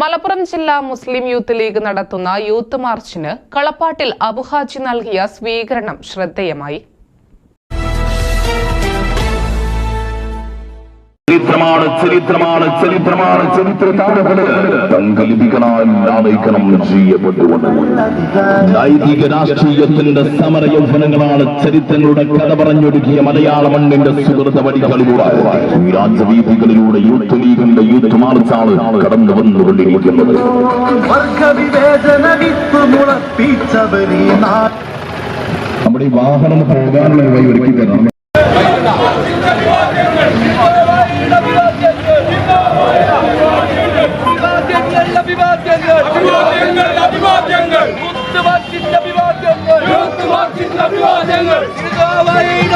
മലപ്പുറം ജില്ലാ Muslim youth league നടത്തുന്ന youth മാർച്ചിന് കളപ്പാട്ടിൽ അബുഹാജി നൽകിയ സ്വീകരണം ശ്രദ്ധേയമായി. ചരിത്രമാണ് ചരിത്രമാണ് ചരിത്രമാണ് ചരിത്രകാരകൾ തങ്കലിപികളാൽ ആനയിക്കണം ചെയ്യപ്പെട്ടുകൊണ്ട്. നൈതിക രാഷ്ട്രീയത്തിന്റെ സമര യൗവനങ്ങളാണ് ചരിത്രങ്ങളുടെ കഥ പറഞ്ഞൊരുക്കിയ മലയാള മണ്ണിന്റെ സുഹൃത വടികളിലൂടെ. ഈ രാജ്യവീതികളിലൂടെ യൂത്ത് ലീഗിന്റെ യൂത്ത് മാർച്ചാണ് കടന്നു വന്നുകൊണ്ടിരിക്കുന്നത്. നമ്മുടെ ഈ വാഹനം പോകാനുള്ള വഴി ഒരുക്കി തരണം.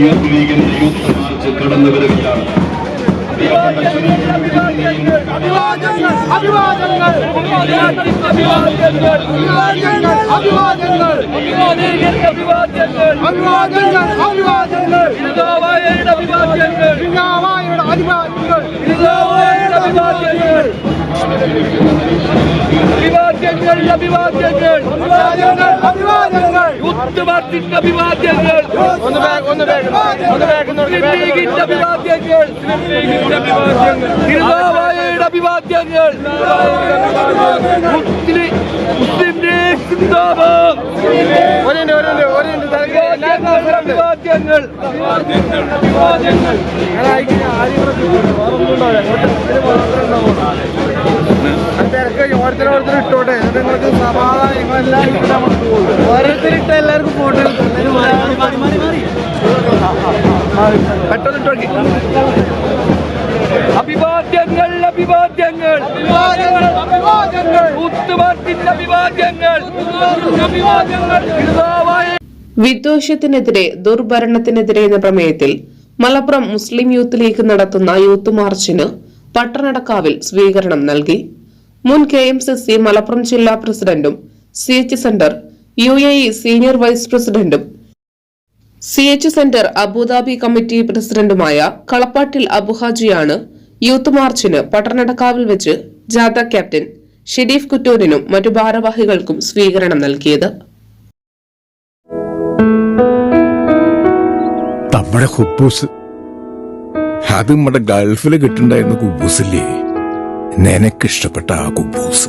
യൂത്ത് ലീഗിന്റെ യൂത്ത് മാർച്ച് തുടർന്നു വരികയാണ് അഭിവാദ്യങ്ങൾ അഭിവാദ്യങ്ങൾ അഭിവാദ്യങ്ങൾ പാർട്ടിന്റെ അഭിവാദ്യങ്ങൾ. ലീഗിന്റെ അഭിവാദ്യങ്ങൾ. തിരുനാവായയുടെ അഭിവാദ്യങ്ങൾ. മുസ്ലിം മുസ്ലിം ലീഗ് സിന്ദാബാദ്. അഭിവാദ്യങ്ങൾ അഭിവാദ്യങ്ങൾ. തിരക്ക് ഓരോരുത്തരോരുത്തരും ഇട്ടോട്ടെ. എന്നിട്ട് നിങ്ങൾക്ക് സമാധാനം നിങ്ങളെല്ലാം ഓരോരുത്തരിട്ടെല്ലാം പെട്ടെന്ന് ഇട്ടോക്കി. അഭിവാദ്യങ്ങൾ അഭിവാദ്യങ്ങൾ. വിദ്വേഷത്തിനെതിരെ ദുർഭരണത്തിനെതിരെ എന്ന പ്രമേയത്തിൽ മലപ്പുറം മുസ്ലിം യൂത്ത് ലീഗ് നടത്തുന്ന യൂത്ത് മാർച്ചിന് പട്ടണടക്കാവിൽ സ്വീകരണം നൽകി. മുൻ K M C C Malappuram ജില്ലാ പ്രസിഡന്റും C H centre U A E senior vice പ്രസിഡന്റും C H centre Abu Dhabi committee പ്രസിഡന്റുമായ കളപ്പാട്ടിൽ അബുഹാജിയാണ് യൂത്ത് മാർച്ചിന് പട്ടണടക്കാവിൽ വെച്ച് ജാഥ ക്യാപ്റ്റൻ ഷെരീഫ് കുറ്റൂരിനും മറ്റു ഭാരവാഹികൾക്കും സ്വീകരണം നൽകിയത്. നമ്മുടെ ഹുബൂസ്. അത് നമ്മുടെ ഗൾഫിൽ കിട്ടുണ്ടായിരുന്ന കുബൂസില്ലേ? നിനക്കിഷ്ടപ്പെട്ട ആ കുബൂസ്.